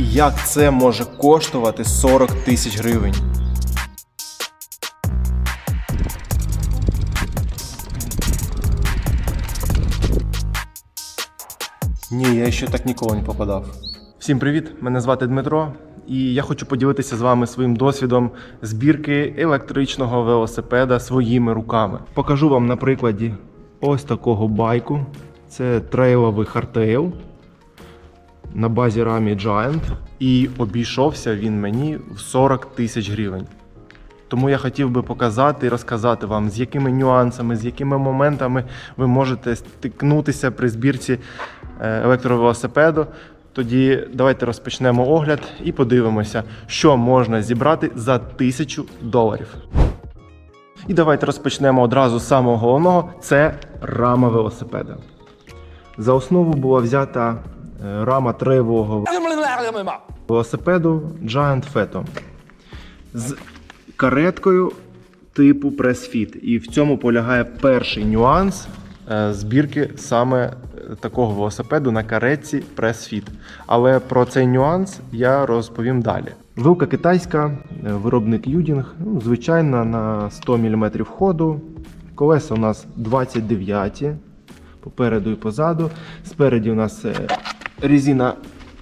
І як це може коштувати 40 тисяч гривень? Ні, я ще так ніколи не попадав. Всім привіт! Мене звати Дмитро, і я хочу поділитися з вами своїм досвідом збірки електричного велосипеда своїми руками. Покажу вам на прикладі ось такого байку. Це трейловий хардтейл на базі Rami Giant. І обійшовся він мені в 40 тисяч гривень. Тому я хотів би показати і розказати вам, з якими нюансами, з якими моментами ви можете стикнутися при збірці е, електровелосипеду. Тоді давайте розпочнемо огляд і подивимося, що можна зібрати за тисячу доларів. І давайте розпочнемо одразу з самого головного це рама велосипеда. За основу була взята рама тревового велосипеду Giant Feto з кареткою типу Press-Fit. І в цьому полягає перший нюанс е, збірки саме е, такого велосипеду на каретці Press-Fit. Але про цей нюанс я розповім далі. Вилка китайська, е, виробник Юдінг, ну, звичайно, на 100 мм ходу. Колеса у нас 29 попереду і позаду. Спереді у нас е, резина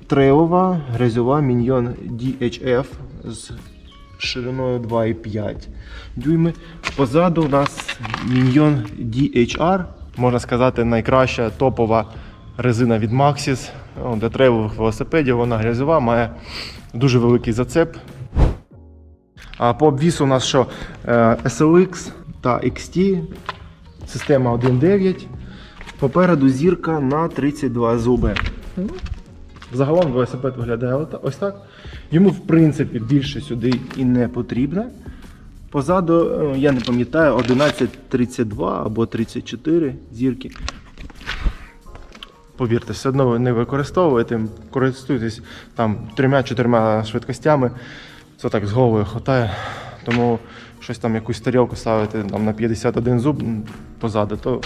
трейлова, грязьова Minion DHF з шириною 2,5 дюйми. Позаду у нас Minion DHR, можна сказати, найкраща топова резина від Maxxis. Для трейлових велосипедів вона грязьова, має дуже великий зацеп. А по обвісу у нас що? Е, SLX та XT, система 1.9. Попереду зірка на 32 зуби. Загалом велосипед виглядає ось так. Йому, в принципі, більше сюди і не потрібно. Позаду, е, я не пам'ятаю, 11.32 або 34 зірки. Повірте, все одно не використовуєте, користуйтесь там трьома-чотирма швидкостями. Це так з головою хватає. Тому щось там якусь тарілку ставити там, на 51 зуб позаду, то,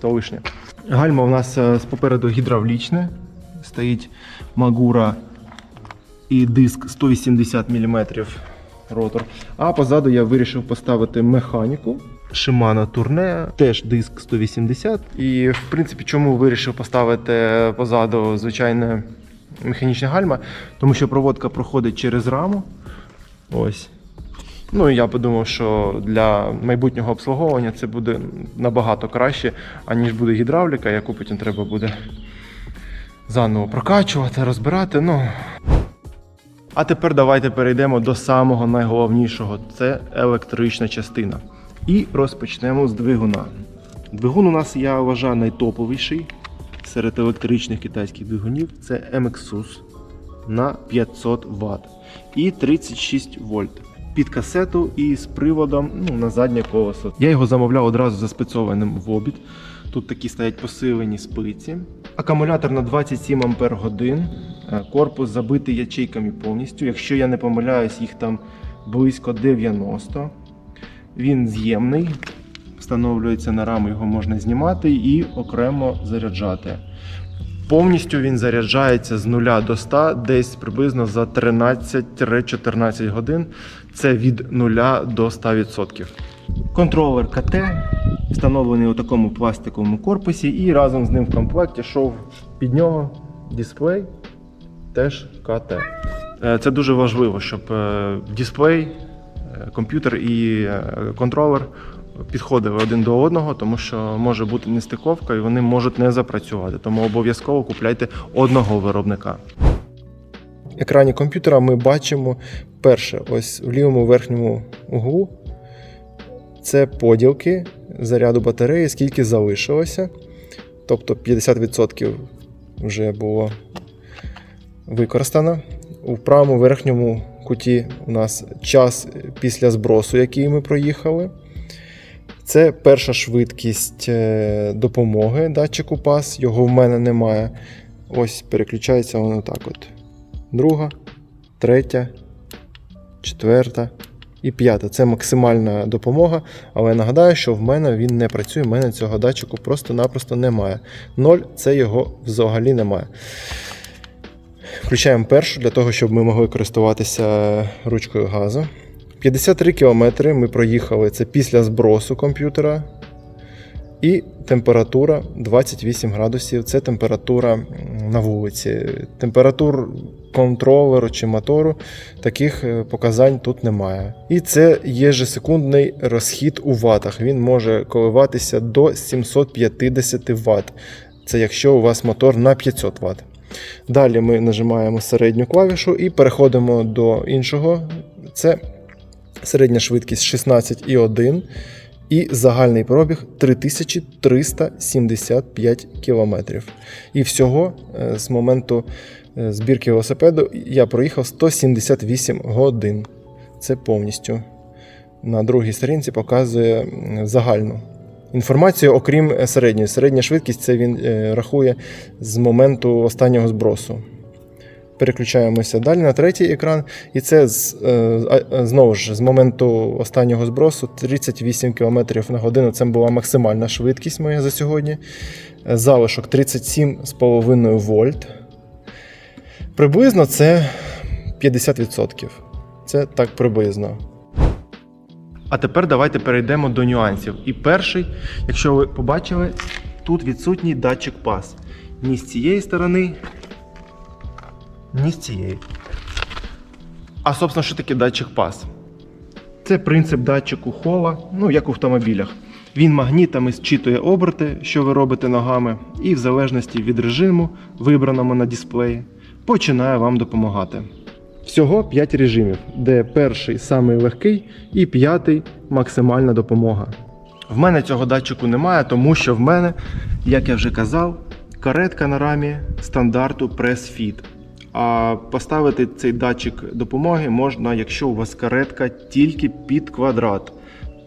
то лишнє. Гальма у нас е, попереду гідравлічне. Стоїть Магура і диск 180 мм ротор. А позаду я вирішив поставити механіку. Shimano Tourne, теж диск 180. І в принципі, чому вирішив поставити позаду звичайне механічне гальма? Тому що проводка проходить через раму. Ось. Ну і я подумав, що для майбутнього обслуговування це буде набагато краще, аніж буде гідравліка, яку потім треба буде заново прокачувати, розбирати. Ну. А тепер давайте перейдемо до самого найголовнішого це електрична частина. І розпочнемо з двигуна. Двигун у нас, я вважаю, найтоповіший серед електричних китайських двигунів. Це MXUS на 500 Вт і 36 вольт. Під касету і з приводом ну, на заднє колесо. Я його замовляв одразу заспецованим в обід. Тут такі стоять посилені спиці. Акумулятор на 27 Ампер. Е, Корпус забитий ячейками повністю. Якщо я не помиляюсь, їх там близько 90. Він з'ємний, встановлюється на раму, його можна знімати і окремо заряджати. Повністю він заряджається з 0 до 100 десь приблизно за 13-14 годин. Це від 0 до 100%. Контролер КТ встановлений у такому пластиковому корпусі, і разом з ним в комплекті йшов під нього дисплей теж КТ. Е, Це дуже важливо, щоб е, дисплей, е, комп'ютер і контролер підходили один до одного, тому що може бути нестиковка і вони можуть не запрацювати. Тому обов'язково купляйте одного виробника. В екрані комп'ютера ми бачимо перше, ось в лівому верхньому углу. Це поділки заряду батареї, скільки залишилося. Тобто 50% вже було використано. У правому верхньому куті у нас час після збросу, який ми проїхали. Це перша швидкість е, допомоги датчику PAS, його в мене немає. Ось переключається воно так от. Друга, третя, четверта і п'ята. Це максимальна допомога. Але нагадаю, що в мене він не працює, в мене цього датчику просто-напросто немає. Ноль це його взагалі немає. Включаємо першу для того, щоб ми могли користуватися ручкою газу. 53 км ми проїхали це після збросу комп'ютера. І температура 28 градусів це температура на вулиці. Температур контролеру чи мотору таких е, показань тут немає. І це єжесекундний розхід у ватах. Він може коливатися до 750 Вт. Це якщо у вас мотор на 500 Вт. Далі ми нажимаємо середню клавішу і переходимо до іншого. Це середня швидкість 16,1 і загальний пробіг 3375 км. І всього е, з моменту е, збірки велосипеду я проїхав 178 годин. Це повністю. На другій сторінці показує загальну інформацію, окрім е, середньої. Середня швидкість це він рахує з моменту останнього збросу. Переключаємося далі на третій екран, і це з, е, а, знову ж з моменту останнього збросу 38 км на годину. Це була максимальна швидкість моя за сьогодні. Е, Залишок 37,5 вольт. Приблизно це 50%. Це так приблизно. А тепер давайте перейдемо до нюансів. І перший, якщо ви побачили, тут відсутній датчик пас. Ні з цієї сторони, ні з цієї. А собственно, що таке датчик пас? Це принцип датчику хола, ну як у автомобілях. Він магнітами зчитує оберти, що ви робите ногами, і в залежності від режиму, вибраному на дисплеї, починає вам допомагати. Всього 5 режимів, де перший самий легкий і п'ятий максимальна допомога. В мене цього датчику немає, тому що в мене, як я вже казав, каретка на рамі стандарту Press Fit. Поставити цей датчик допомоги можна, якщо у вас каретка тільки під квадрат.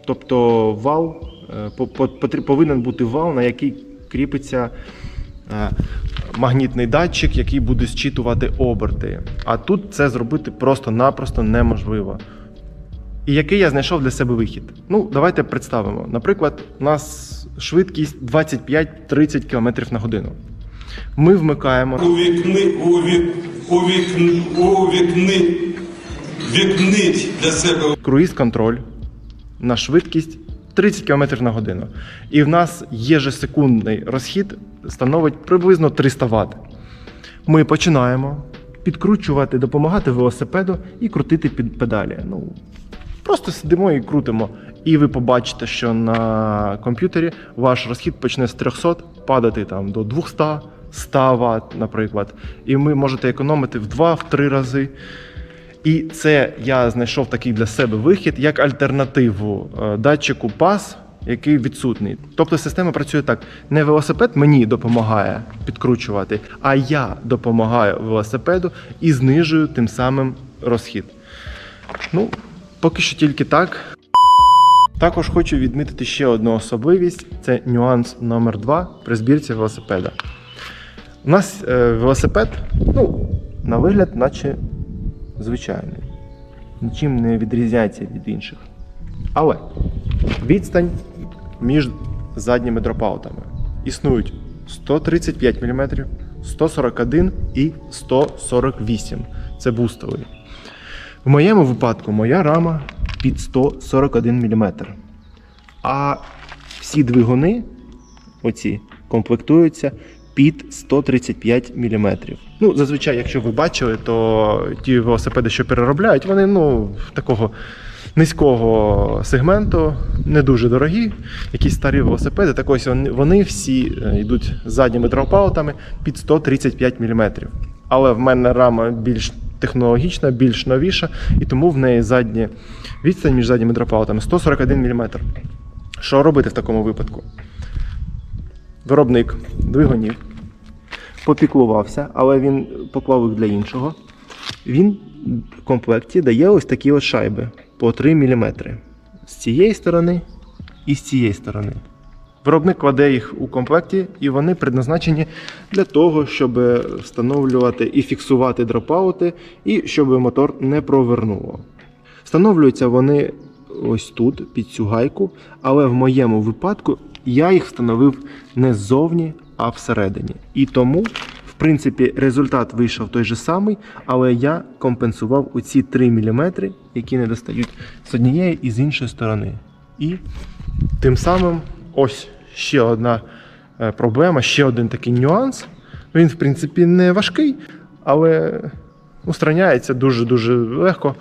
Тобто вал е, по- по- повинен бути вал, на який кріпиться е, магнітний датчик, який буде зчитувати оберти. А тут це зробити просто-напросто неможливо. І який я знайшов для себе вихід? Ну, давайте представимо. Наприклад, у нас швидкість 25-30 км на годину. Ми вмикаємо Увікни, увік, увікни, увікни, вікнить для себе круїз-контроль на швидкість 30 км на годину. І в нас єжесекундний розхід становить приблизно 300 Вт. Ми починаємо підкручувати, допомагати велосипеду і крутити під педалі. Ну, просто сидимо і крутимо. І ви побачите, що на комп'ютері ваш розхід почне з 300 падати там до 200, 100 Вт, наприклад. І ви можете економити в 2-3 рази. І це я знайшов такий для себе вихід як альтернативу е, датчику PAS, який відсутній. Тобто система працює так: не велосипед мені допомагає підкручувати, а я допомагаю велосипеду і знижую тим самим розхід. Ну, поки що тільки так. Також хочу відмітити ще одну особливість: це нюанс номер 2 при збірці велосипеда. У нас е, велосипед, ну, на вигляд, наче звичайний. Нічим не відрізняється від інших. Але відстань між задніми дропаутами існують 135 мм, 141 і 148. Це бустовий. В моєму випадку моя рама під 141 мм. А всі двигуни, оці, комплектуються під 135 мм. Ну, зазвичай, якщо ви бачили, то ті велосипеди, що переробляють, вони ну, такого низького сегменту, не дуже дорогі. Якісь старі велосипеди, так ось вони, всі е, йдуть задніми дропаутами під 135 мм. Але в мене рама більш технологічна, більш новіша, і тому в неї задні відстань між задніми дропаутами 141 мм. Що робити в такому випадку? Виробник двигунів попіклувався, але він поклав їх для іншого. Він в комплекті дає ось такі ось шайби по 3 мм. З цієї сторони і з цієї сторони. Виробник кладе їх у комплекті, і вони предназначені для того, щоб встановлювати і фіксувати дропаути, і щоб мотор не провернуло. Встановлюються вони ось тут, під цю гайку, але в моєму випадку я їх встановив не ззовні, а всередині. І тому, в принципі, результат вийшов той же самий, але я компенсував у ці 3 мм, які не достають з однієї і з іншої сторони. І тим самим ось ще одна е, проблема, ще один такий нюанс. Він, в принципі, не важкий, але устраняється дуже-дуже легко.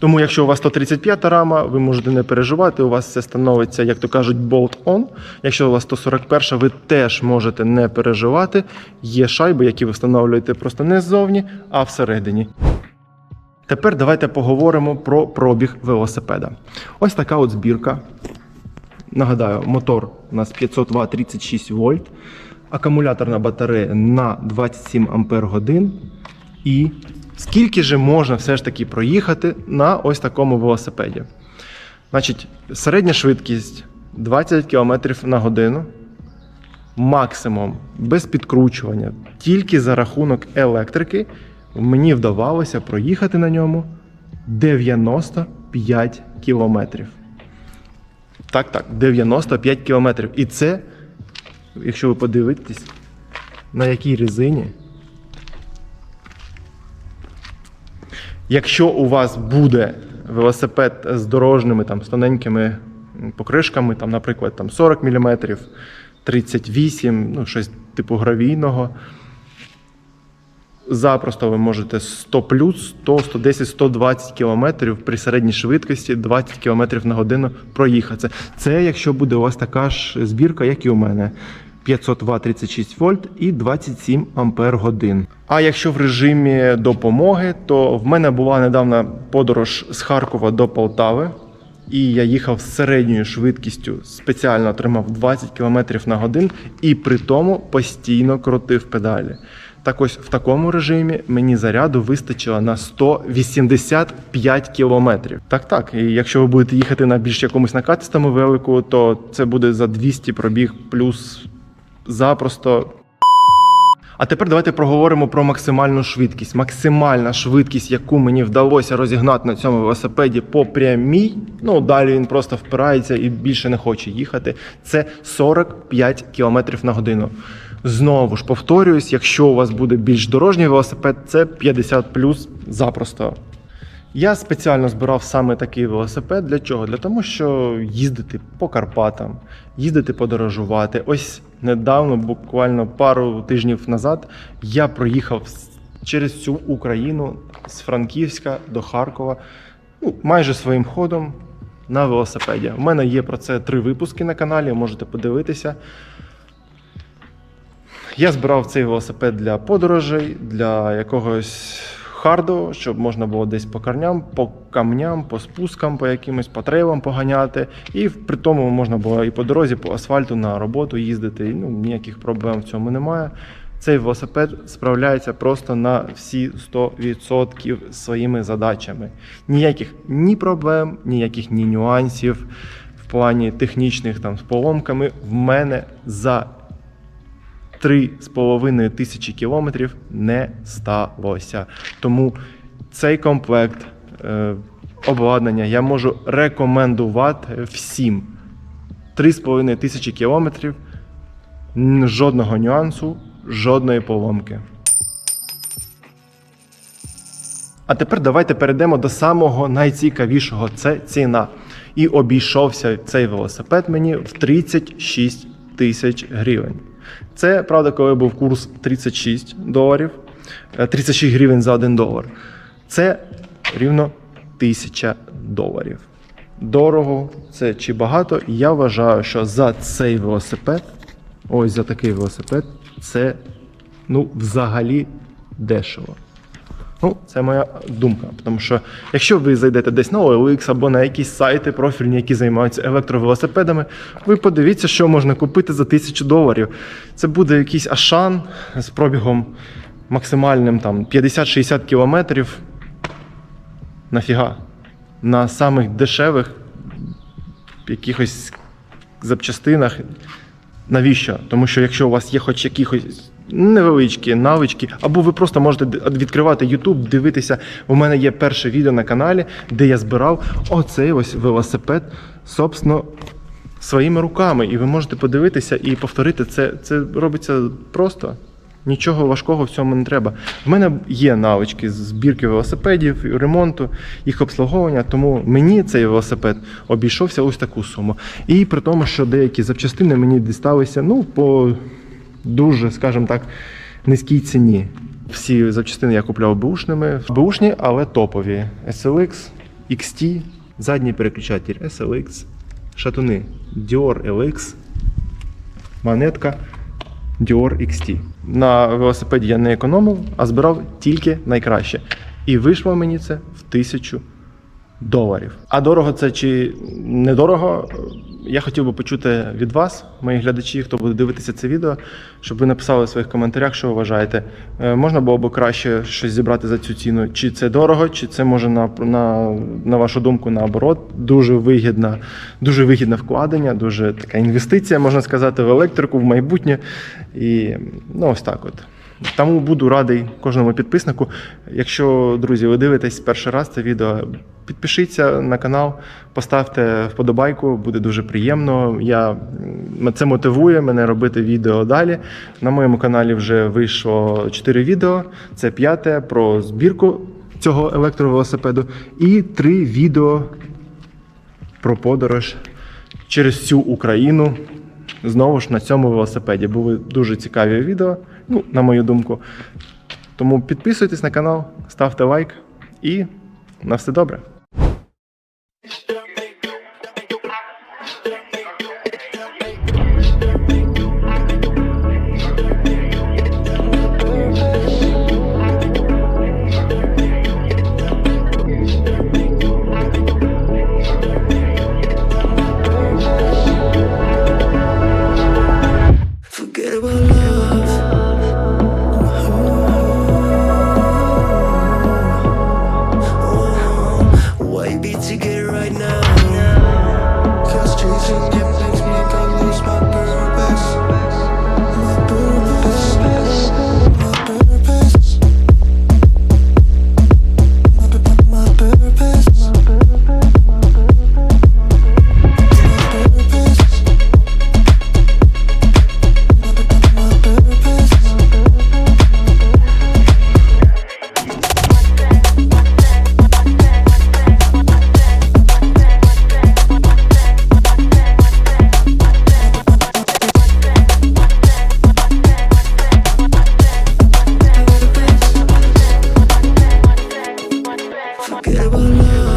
Тому, якщо у вас 135 рама, ви можете не переживати, у вас все становиться, як то кажуть, bolt-on. Якщо у вас 141, ви теж можете не переживати. Є шайби, які ви встановлюєте просто не ззовні, а всередині. Тепер давайте поговоримо про пробіг велосипеда. Ось така от збірка. Нагадаю, мотор у нас 500 Вт 36 вольт, акумуляторна батарея на 27 ампер годин. І скільки же можна все ж таки проїхати на ось такому велосипеді? Значить, середня швидкість 20 км на годину. Максимум без підкручування, тільки за рахунок електрики, мені вдавалося проїхати на ньому 95 кілометрів. Так, так, 95 кілометрів. І це, якщо ви подивитесь, на якій резині. Якщо у вас буде велосипед з дорожніми там, з тоненькими покришками, там, наприклад, там 40 мм, 38, ну, щось типу гравійного, запросто ви можете 100 плюс, 100, 110, 120 км при середній швидкості 20 км на годину проїхати. Це якщо буде у вас така ж збірка, як і у мене. 500 Вт 36 вольт і 27 ампер годин. А якщо в режимі допомоги, то в мене була недавна подорож з Харкова до Полтави, і я їхав з середньою швидкістю, спеціально отримав 20 км на годин і при тому постійно крутив педалі. Так ось в такому режимі мені заряду вистачило на 185 кілометрів. Так, так. І якщо ви будете їхати на більш якомусь накатистому велику, то це буде за 200 пробіг плюс запросто. А тепер давайте проговоримо про максимальну швидкість. Максимальна швидкість, яку мені вдалося розігнати на цьому велосипеді по прямій. Ну далі він просто впирається і більше не хоче їхати. Це 45 км на годину. Знову ж повторююсь, якщо у вас буде більш дорожній велосипед, це 50 плюс запросто. Я спеціально збирав саме такий велосипед. Для чого? Для того, що їздити по Карпатам, їздити подорожувати. Ось недавно, буквально пару тижнів назад, я проїхав через всю Україну з Франківська до Харкова, ну, майже своїм ходом на велосипеді. У мене є про це три випуски на каналі, можете подивитися. Я збирав цей велосипед для подорожей, для якогось харду, щоб можна було десь по корням, по камням, по спускам, по якимось по трейлам поганяти. І при тому можна було і по дорозі, по асфальту на роботу їздити. Ну, ніяких проблем в цьому немає. Цей велосипед справляється просто на всі 100% своїми задачами. Ніяких ні проблем, ніяких ні нюансів в плані технічних там з поломками в мене за 3,5 тисячі кілометрів не сталося. Тому цей комплект е, обладнання я можу рекомендувати всім. 3,5 тисячі кілометрів, жодного нюансу, жодної поломки. А тепер давайте перейдемо до самого найцікавішого це ціна. І обійшовся цей велосипед мені в 36 тисяч гривень. Це правда, коли був курс 36 доларів, е, 36 гривень за 1 долар. Це рівно 1000 доларів. Дорого це чи багато? Я вважаю, що за цей велосипед, ось за такий велосипед, це ну, взагалі дешево. Ну, це моя думка. Тому що якщо ви зайдете десь на OLX або на якісь сайти профільні, які займаються електровелосипедами, ви подивіться, що можна купити за тисячу доларів. Це буде якийсь Ашан з пробігом максимальним там 50-60 кілометрів. Нафіга? На самих дешевих якихось запчастинах. Навіщо? Тому що якщо у вас є хоч якихось невеличкі навички, або ви просто можете відкривати YouTube, дивитися. У мене є перше відео на каналі, де я збирав оцей ось велосипед, собственно, своїми руками. І ви можете подивитися і повторити це. Це робиться просто. Нічого важкого в цьому не треба. В мене є навички з збірки велосипедів, ремонту, їх обслуговування, тому мені цей велосипед обійшовся ось таку суму. І при тому, що деякі запчастини мені дісталися ну, по дуже, скажімо так, низькій ціні. Всі запчастини я купляв бушними. Бушні, але топові. SLX, XT, задній переключатель SLX, шатуни Dior LX, монетка Dior XT. На велосипеді я не економив, а збирав тільки найкраще. І вийшло мені це в тисячу доларів. А дорого це чи недорого? Я хотів би почути від вас, моїх глядачів, хто буде дивитися це відео, щоб ви написали в своїх коментарях, що ви вважаєте. Е, Можна було б краще щось зібрати за цю ціну? Чи це дорого, чи це може на, на, на вашу думку наоборот дуже вигідна, дуже вигідне вкладення, дуже така інвестиція, можна сказати, в електрику, в майбутнє. І ну ось так от. Тому буду радий кожному підписнику. Якщо, друзі, ви дивитесь перший раз це відео, підпишіться на канал, поставте вподобайку, буде дуже приємно. Я, це мотивує мене робити відео далі. На моєму каналі вже вийшло 4 відео. Це п'яте про збірку цього електровелосипеду і 3 відео про подорож через всю Україну. Знову ж на цьому велосипеді. Були дуже цікаві відео, ну, на мою думку. Тому підписуйтесь на канал, ставте лайк і на все добре. Qué valor